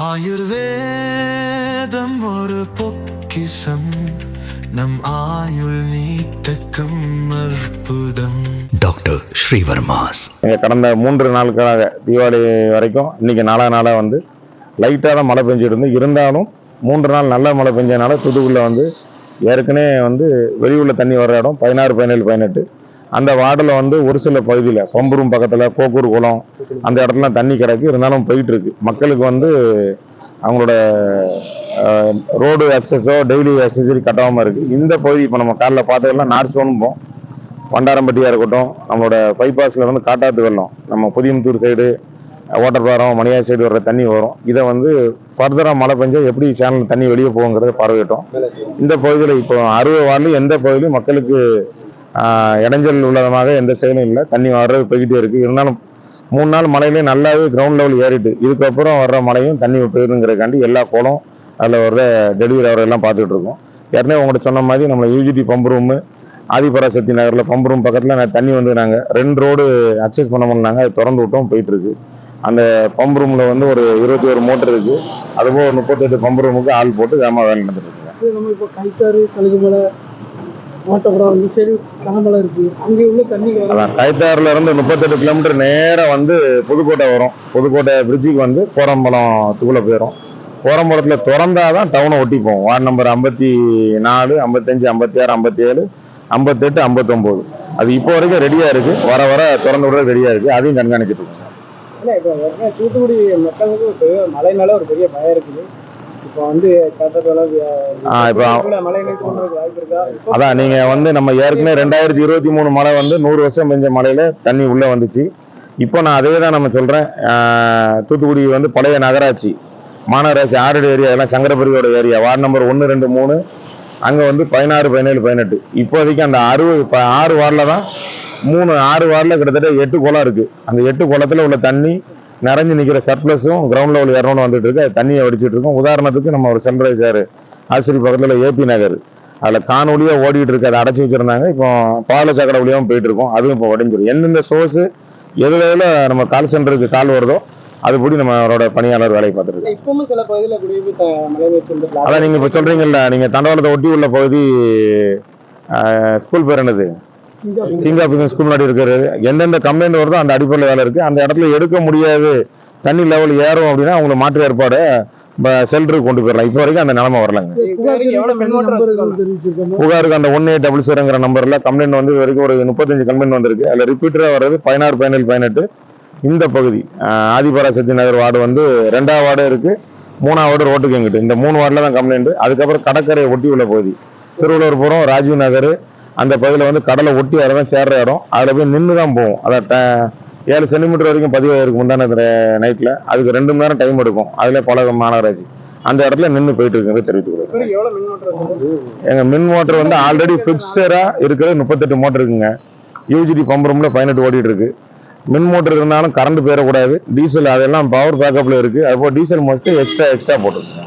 ஆயுர்வேதம் ஒரு பொக்கிசம் நம் ஆயுள் நீட்டக்கும் அற்புதம். டாக்டர் ஸ்ரீவர்மாஸ். இங்கே கடந்த மூன்று நாட்களாக தீபாவளி வரைக்கும் இன்னைக்கு நாலா நாளாக வந்து லைட்டாக தான் மழை பெஞ்சிட்டு இருந்து. இருந்தாலும் மூன்று நாள் நல்ல மழை பெஞ்சதுனால தூத்துக்குடியில் வந்து ஏற்கனவே வந்து வெளியூர்ல தண்ணி வர்ற இடம் பதினாறு பதினேழு பதினெட்டு. அந்த வார்டில் வந்து ஒரு சில பகுதியில் பம்புரும் பக்கத்தில் கோக்கூர் குளம் அந்த இடத்துல தண்ணி கிடக்கு. இருந்தாலும் போயிட்டுருக்கு மக்களுக்கு வந்து அவங்களோட ரோடு அக்சஸோ டெய்லி அக்சசரி கட்டாமல் இருக்குது இந்த பகுதி இப்போ நம்ம காலைல பார்த்ததெல்லாம் நார்சோன்போம் பண்டாரம்பட்டியாக இருக்கட்டும் நம்மளோட பைபாஸில் வந்து காட்டாத்து வெள்ளம். நம்ம புதியமுத்தூர் சைடு ஓட்டர்பாரம் மணியார் சைடு வர்ற தண்ணி வரும். இதை வந்து ஃபர்தராக மழை பெஞ்சால் எப்படி சேனல் தண்ணி வெளியே போகுங்கிறத பார்வையிட்டோம். இந்த பகுதியில் இப்போ அறுபது வார்டிலும் எந்த பகுதியிலும் மக்களுக்கு இடைஞ்சல் உள்ளதமாக எந்த செயலும் இல்லை. தண்ணி வர்றது போய்கிட்டே இருக்குது இருந்தாலும் மூணு நாள் மழையிலே நல்லாவே கிரவுண்ட் லெவல் ஏறிட்டு இதுக்கப்புறம் வர்ற மழையும் தண்ணி போயிருங்கிறக்காண்டி எல்லா குளம் அதில் வர்ற டெலிவரி அவரெல்லாம் பார்த்துட்டு இருக்கோம். ஏற்கனவே உங்கள்கிட்ட சொன்ன மாதிரி நம்மளை யூஜிடி பம்ப் ரூமு ஆதிபராசக்தி நகரில் பம்ப் ரூம் பக்கத்தில் தண்ணி வந்து நாங்கள் ரெண்டு ரோடு அக்சஸ் பண்ண முடியலனாங்க அது திறந்து விட்டோம் போயிட்டுருக்கு அந்த பம்ப் ரூமில் வந்து ஒரு இருபத்தி ஒரு மோட்டர் இருக்குது அதுபோல் ஒரு முப்பத்தெட்டு பம்ப் ரூமுக்கு ஆள் போட்டு வேமா வேலை நடந்துட்டு ஓட்டப்புறம் இந்த சைடு கனமலை இருக்கு. அங்கே உள்ள தண்ணி அதான் கயத்தாறுல இருந்து முப்பத்தெட்டு கிலோமீட்டர் நேரா வந்து புதுக்கோட்டை வரும். புதுக்கோட்டை பிரிட்ஜுக்கு வந்து கோரம்பலம் துக்குள்ள போயிடும் கோரம்பலத்தில் திறந்தாதான் டவுனை ஒட்டி போகும். வார்டு நம்பர் ஐம்பத்தி நாலு ஐம்பத்தஞ்சு ஐம்பத்தி ஆறு ஐம்பத்தி ஏழு ஐம்பத்தெட்டு ஐம்பத்தொம்போது. அது இப்போ வரைக்கும் ரெடியாக இருக்கு. வர வர திறந்து விட ரெடியாக இருக்கு. அதையும் கண்காணிச்சிட்டு இருக்கோம் இல்லை இப்போ ஏற்கனவே தூத்துக்குடி மக்களுக்கு மழைனால ஒரு பெரிய பயம் இருக்குது. அதான் நீங்க வந்து நம்ம ஏற்கனவே ரெண்டாயிரத்தி இருபத்தி மூணு மழை வந்து நூறு வருஷம் பெஞ்ச மழையில தண்ணி உள்ள வந்துச்சு. இப்போ நான் அதே தான் நம்ம சொல்றேன். தூத்துக்குடி வந்து பழைய நகராட்சி மாநகராட்சி ஆரடி ஏரியா எல்லாம் சங்கரபுரியோட ஏரியா வார்டு நம்பர் ஒன்று ரெண்டு மூணு அங்க வந்து பதினாறு பதினேழு பதினெட்டு. இப்போதைக்கு அந்த அறுபது ஆறு வார்டில் தான் மூணு ஆறு வார்டில் கிட்டத்தட்ட எட்டு குளம் இருக்கு. அந்த எட்டு குளத்துல உள்ள தண்ணி நிறைஞ்சு நிக்கிற சர்ப்ளஸும் கிரவுண்ட் லெவல் இரநூறு வந்துட்டு இருக்கு அது தண்ணியை வடிச்சிட்டு இருக்கோம். உதாரணத்துக்கு நம்ம ஒரு சன்ரைசர் ஆஸ்பத்திரி பக்கத்துல ஏபி நகர். அதில் காணொலியா ஓடிட்டு இருக்கு. அதை அடைச்சி வச்சிருந்தாங்க. இப்போ பால சக்கரை வழியாகவும் போயிட்டு இருக்கோம். அதுவும் இப்போ உடஞ்சிரும். எந்தெந்த சோர்ஸ் எதுல எதுல நம்ம கால் சென்டருக்கு கால் வருதோ அதுபடி நம்மளோட பணியாளர் வேலையை சென்று அதான் நீங்க இப்போ சொல்றீங்கல்ல நீங்க தண்டவாளத்தை ஒட்டி உள்ள பகுதி ஸ்கூல் பேர் என்னது? கிங் ஆஃப் ஸ்கூல் முன்னாடி இருக்கிறது எந்தெந்த கம்ப்ளைண்ட் வருதோ அந்த அடிப்படையில் வேலை இருக்கு. அந்த இடத்துல எடுக்க முடியாது. தண்ணி லெவல் ஏறும் அப்படின்னா அவங்களுக்கு மாற்று ஏற்பாடு செல்டருக்கு கொண்டு போயிடலாம். இப்போ வரைக்கும் அந்த நிலைமை வரலங்க. புகாருக்கு அந்த ஒன் எயிட் டபுள் ஜீரோங்கிற நம்பர்ல கம்ப்ளைண்ட் வந்து இது வரைக்கும் ஒரு முப்பத்தஞ்சு கம்ப்ளைண்ட் வந்திருக்கு. அதுல ரிப்பீட்டரா வர்றது பதினாறு பதினேழு பதினெட்டு இந்த பகுதி. ஆதிபராசக்தி நகர் வார்டு வந்து ரெண்டாவது வார்டு இருக்கு. மூணாவது வார்டு ரோட்டுக்கு எங்கிட்டு. இந்த மூணு வார்டில் தான் கம்ப்ளைண்ட் அதுக்கப்புறம் கடற்கரையை ஒட்டி உள்ள பகுதி. திருவள்ளுவர்புரம் ராஜீவ் நகர் அந்த பகுதியில் வந்து கடலை ஒட்டி வரதான் சேர்ற இடம். அதில் போய் நின்று தான் போகும் அதை ஏழு சென்டிமீட்டர் வரைக்கும் பதிவாயிருக்கு முந்தான நைட்டில் அதுக்கு ரெண்டு மணி நேரம் டைம் எடுக்கும். அதில் பல மாநகராட்சி. அந்த இடத்துல நின்று போயிட்டு இருக்குன்னு தெரிவித்துக்கிறேன் இப்போதைக்கு எவ்வளவு மின்மோட்டர் இருக்குது எங்க மின் மோட்டர் வந்து ஆல்ரெடி பிக்சரா இருக்கிறது முப்பத்தெட்டு மோட்டர் இருக்குங்க. யூஜிடி பம்ப் ரூம்ல பதினெட்டு ஓடிட்டு இருக்கு. மின் மோட்டர் இருந்தாலும் கரண்ட் போயிடக்கூடாது. டீசல் அதெல்லாம் பவர் பேக்கப்ல இருக்கு. அதுபோல் டீசல் மோஸ்ட் எக்ஸ்ட்ரா எக்ஸ்ட்ரா போட்டுருக்கு.